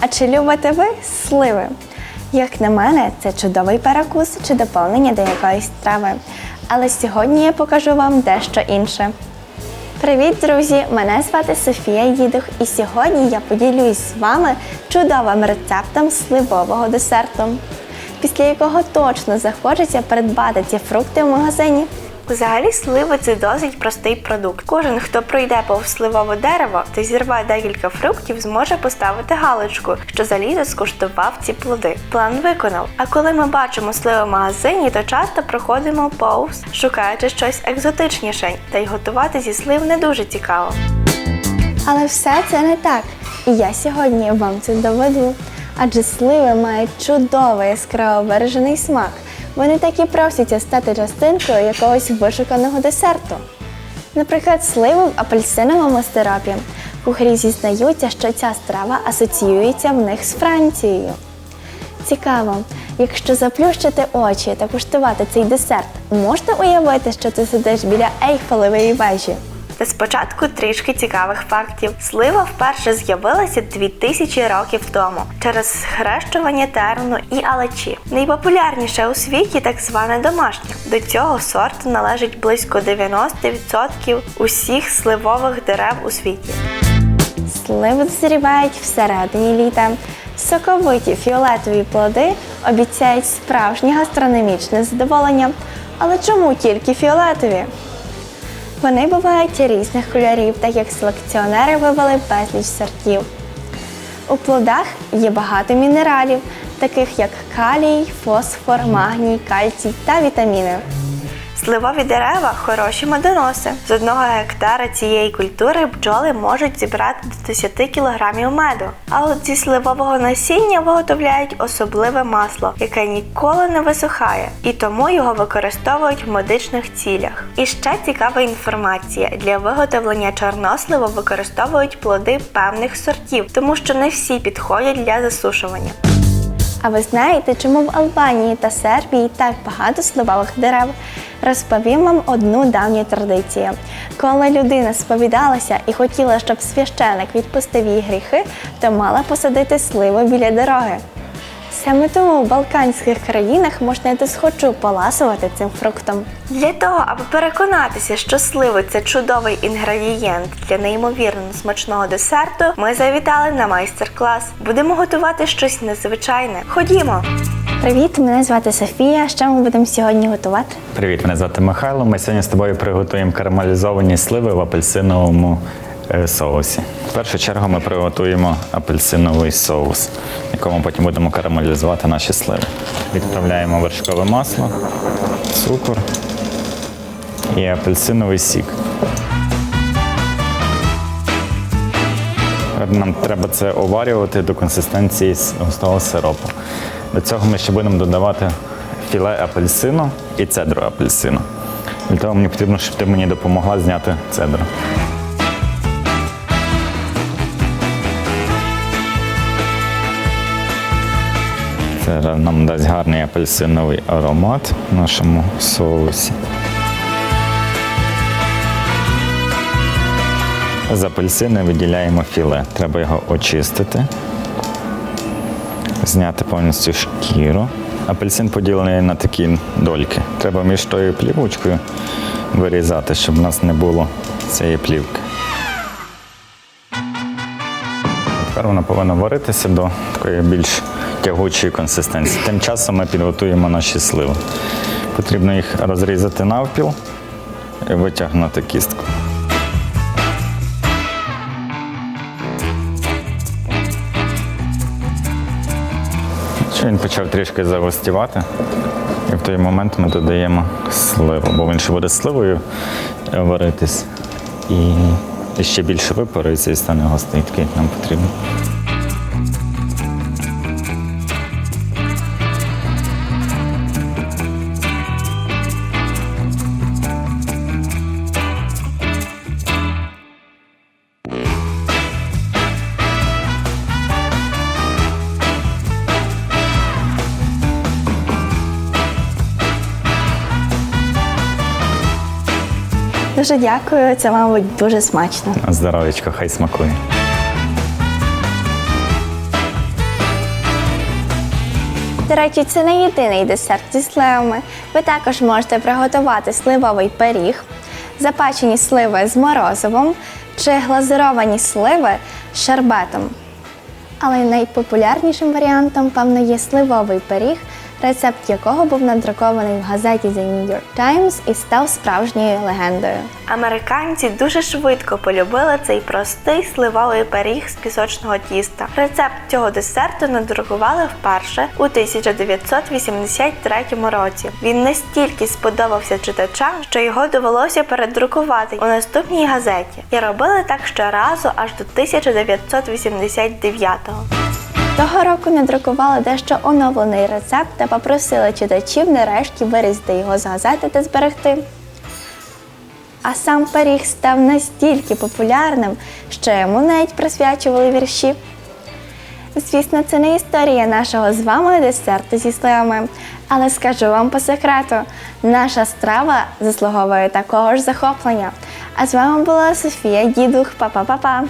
А чи любите ви сливи? Як на мене, це чудовий перекус чи доповнення до якоїсь страви. Але сьогодні я покажу вам дещо інше. Привіт, друзі! Мене звати Софія Їдух, і сьогодні я поділюсь з вами чудовим рецептом сливового десерту, після якого точно захочеться придбати ці фрукти в магазині. Взагалі сливи це досить простий продукт. Кожен, хто пройде повз сливове дерево та зірве декілька фруктів, зможе поставити галочку, що за літо скуштував ці плоди. План виконав. А коли ми бачимо сливи в магазині, то часто проходимо повз, шукаючи щось екзотичніше, та й готувати зі слив не дуже цікаво. Але все це не так. І я сьогодні вам це доведу. Адже сливи мають чудовий яскраво виражений смак. Вони так і просяться стати частинкою якогось вишуканого десерту. Наприклад, сливи в апельсиновому сиропі. Кухарі зізнаються, що ця страва асоціюється в них з Францією. Цікаво, якщо заплющити очі та куштувати цей десерт, можна уявити, що ти сидиш біля Ейфелевої вежі. Та спочатку трішки цікавих фактів. Слива вперше з'явилася 2000 років тому через схрещування терну і алечі. Найпопулярніше у світі так зване домашнє. До цього сорту належить близько 90% усіх сливових дерев у світі. Сливи дозрівають всередині літа. Соковиті фіолетові плоди обіцяють справжнє гастрономічне задоволення. Але чому тільки фіолетові? Вони бувають різних кольорів, так як селекціонери вивели безліч сортів. У плодах є багато мінералів, таких як калій, фосфор, магній, кальцій та вітаміни. Сливові дерева хороші медоноси. З одного гектара цієї культури бджоли можуть зібрати до 10 кг меду. А от зі сливового насіння виготовляють особливе масло, яке ніколи не висухає, і тому його використовують в медичних цілях. І ще цікава інформація: для виготовлення чорносливу використовують плоди певних сортів, тому що не всі підходять для засушування. А ви знаєте, чому в Албанії та Сербії так багато сливових дерев? Розповім вам одну давню традицію. Коли людина сповідалася і хотіла, щоб священик відпустив її гріхи, то мала посадити сливу біля дороги. Саме тому в балканських країнах можна досхочу поласувати цим фруктом. Для того, аби переконатися, що сливи це чудовий інгредієнт для неймовірно смачного десерту, ми завітали на майстер-клас. Будемо готувати щось незвичайне. Ходімо! Привіт, мене звати Софія. Що ми будемо сьогодні готувати? Привіт, мене звати Михайло. Ми сьогодні з тобою приготуємо карамелізовані сливи в апельсиновому соусі. В першу чергу ми приготуємо апельсиновий соус, якому потім будемо карамелізувати наші сливи. Відправляємо вершкове масло, цукор і апельсиновий сік. Нам треба це оварювати до консистенції густого сиропу. До цього ми ще будемо додавати філе апельсину і цедру апельсину. Для того мені потрібно, щоб ти мені допомогла зняти цедру. Це нам дасть гарний апельсиновий аромат в нашому соусі. З апельсини виділяємо філе. Треба його очистити, зняти повністю шкіру. Апельсин поділений на такі дольки. Треба між тою плівочкою вирізати, щоб у нас не було цієї плівки. Тепер вона повинна варитися до такої більш тягучої консистенції. Тим часом ми підготуємо наші сливи. Потрібно їх розрізати навпіл і витягнути кістку. Він почав трішки загустівати, і в той момент ми додаємо сливу, бо він ще буде сливою варитись і, ще більше випарується і стане густий, такий нам потрібно. Дуже дякую, це, мабуть, дуже смачно. Здоровечко, хай смакує. До речі, це не єдиний десерт зі сливами. Ви також можете приготувати сливовий пиріг, запечені сливи з морозивом чи глазуровані сливи з шарбетом. Але найпопулярнішим варіантом, певно, є сливовий пиріг, рецепт якого був надрукований в газеті The New York Times і став справжньою легендою. Американці дуже швидко полюбили цей простий сливовий пиріг з пісочного тіста. Рецепт цього десерту надрукували вперше у 1983 році. Він настільки сподобався читачам, що його довелося передрукувати у наступній газеті. І робили так щоразу аж до 1989-го. Того року надрукували дещо оновлений рецепт та попросили читачів нарешті вирізати його з газети та зберегти. А сам пиріг став настільки популярним, що йому навіть присвячували вірші. Звісно, це не історія нашого з вами десерту зі сливами, але скажу вам по секрету, наша страва заслуговує такого ж захоплення. А з вами була Софія Дідух. Па-па-па-па!